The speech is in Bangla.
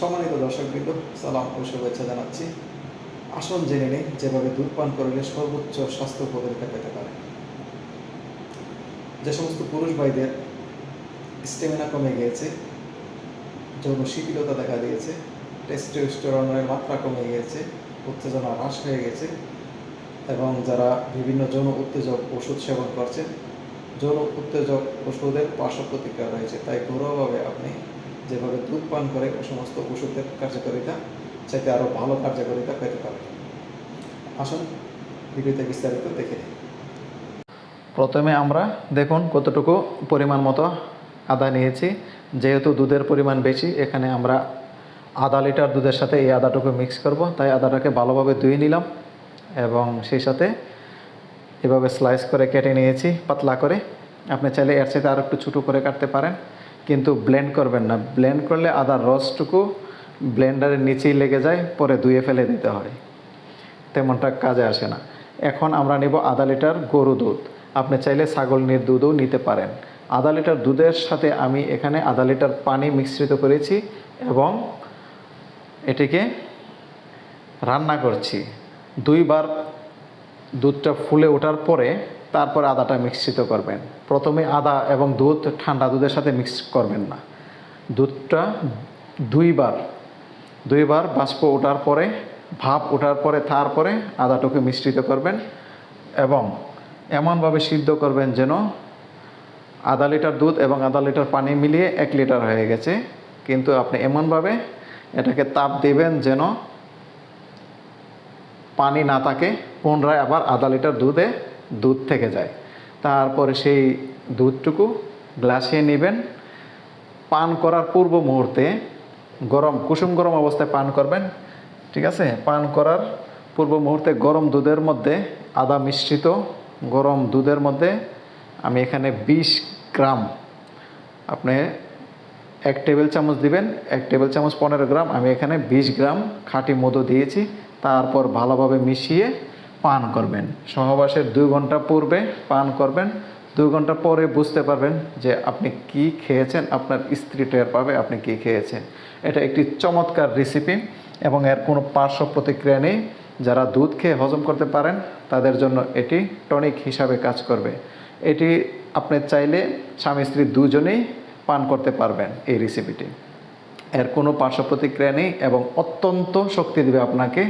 সম্মানিত দর্শকবৃন্দ, সালাম ও শুভেচ্ছা জানাচ্ছি। আসন জেনে নেই, যেভাবে দুধ পান করলে সর্বোচ্চ স্বাস্থ্য উপকারিতা পেতে পারে। যে সমস্ত পুরুষ ভাইদের স্টেমিনা কমে গিয়েছে, যৌন শিথিলতা দেখা দিয়েছে টেস্টোস্টেরনের মাত্রা কমে গিয়েছে, উত্তেজনা হ্রাস হয়ে গেছে এবং যারা বিভিন্ন যৌন উত্তেজক ওষুধ সেবন করছেন, যৌন উত্তেজক ওষুধের পার্শ্ব প্রতিক্রিয়া রয়েছে। তাই ঘরোয়াভাবে আপনি যেভাবে দুধ পান করে ওই সমস্ত ওষুধের কার্যকারিতা চাইতে আরও ভালো কার্যকারিতা পেতে পারে। আসুন, ভিডিওতে বিস্তারিত দেখে নিই। প্রথমে আমরা দেখুন কতটুকু পরিমাণ মতো আদা নিয়েছি। যেহেতু দুধের পরিমাণ বেশি, এখানে আমরা আধা লিটার দুধের সাথে এই আদাটুকু মিক্স করব। তাই আদাটাকে ভালোভাবে ধুয়ে নিলাম এবং সেই সাথে এভাবে স্লাইস করে কেটে নিয়েছি, পাতলা করে। আপনি চাইলে এর সাথে আরও একটু ছোটো করে কাটতে পারেন। কিন্তু ব্লেন্ড করবেন না। ব্লেন্ড করলে আদার রসটুকু ব্লেন্ডারের নিচেই লেগে যায়, পরে ধুয়ে ফেলে দিতে হয়। তেমনটা কাজে আসে না। এখন আমরা নেব আধা লিটার গরু দুধ। আপনি চাইলে ছাগলনির দুধও নিতে পারেন। আধা লিটার দুধের সাথে আমি এখানে আধা লিটার পানি মিশ্রিত করেছি এবং এটিকে রান্না করছি। দুইবার দুধটা ফুলে ওঠার পরে তারপর আদাটা মিশ্রিত করবেন। প্রথমে আদা এবং দুধ, ঠান্ডা দুধের সাথে মিক্স করবেন না। দুধটা দুইবার দুইবার বাষ্প ওঠার পরে, ভাপ ওঠার পরে, তারপরে আদাটাকে মিশ্রিত করবেন এবং এমনভাবে সিদ্ধ করবেন যেন আধা লিটার দুধ এবং আধা লিটার পানি মিলিয়ে এক লিটার হয়ে গেছে। কিন্তু আপনি এমনভাবে এটাকে তাপ দেবেন যেন পানি না থাকে, পুনরায় আবার আধা লিটার দুধে দুধ থেকে যায়। তারপরে সেই দুধটুকু গ্লাসে নেবেন। পান করার পূর্ব মুহূর্তে গরম, কুসুম গরম অবস্থায় পান করবেন, ঠিক আছে? পান করার পূর্ব মুহূর্তে গরম দুধের মধ্যে আদা মিশ্রিত গরম দুধের মধ্যে আমি এখানে বিশ গ্রাম, আপনি এক টেবিল চামচ দিবেন, এক টেবিল চামচ পনেরো গ্রাম, আমি এখানে বিশ গ্রাম খাঁটি মধু দিয়েছি। তারপর ভালোভাবে মিশিয়ে পান করবেন। সহবাসের দুই ঘণ্টা পূর্বে পান করবেন। দুই ঘণ্টা পরে বুঝতে পারবেন যে আপনি কি খেয়েছেন, আপনার স্ত্রী টের পাবে আপনি কি খেয়েছেন। এটা একটি চমৎকার রেসিপি এবং এর কোনো পার্শ্ব প্রতিক্রিয়া নেই। যারা দুধ খেয়ে হজম করতে পারেন, তাদের জন্য এটি টনিক হিসাবে কাজ করবে। এটি আপনি চাইলে স্বামী স্ত্রী দুজনেই পান করতে পারবেন এই রেসিপিটি এর কোনো পার্শ্ব প্রতিক্রিয়া নেই এবং অত্যন্ত শক্তি দেবে আপনাকে।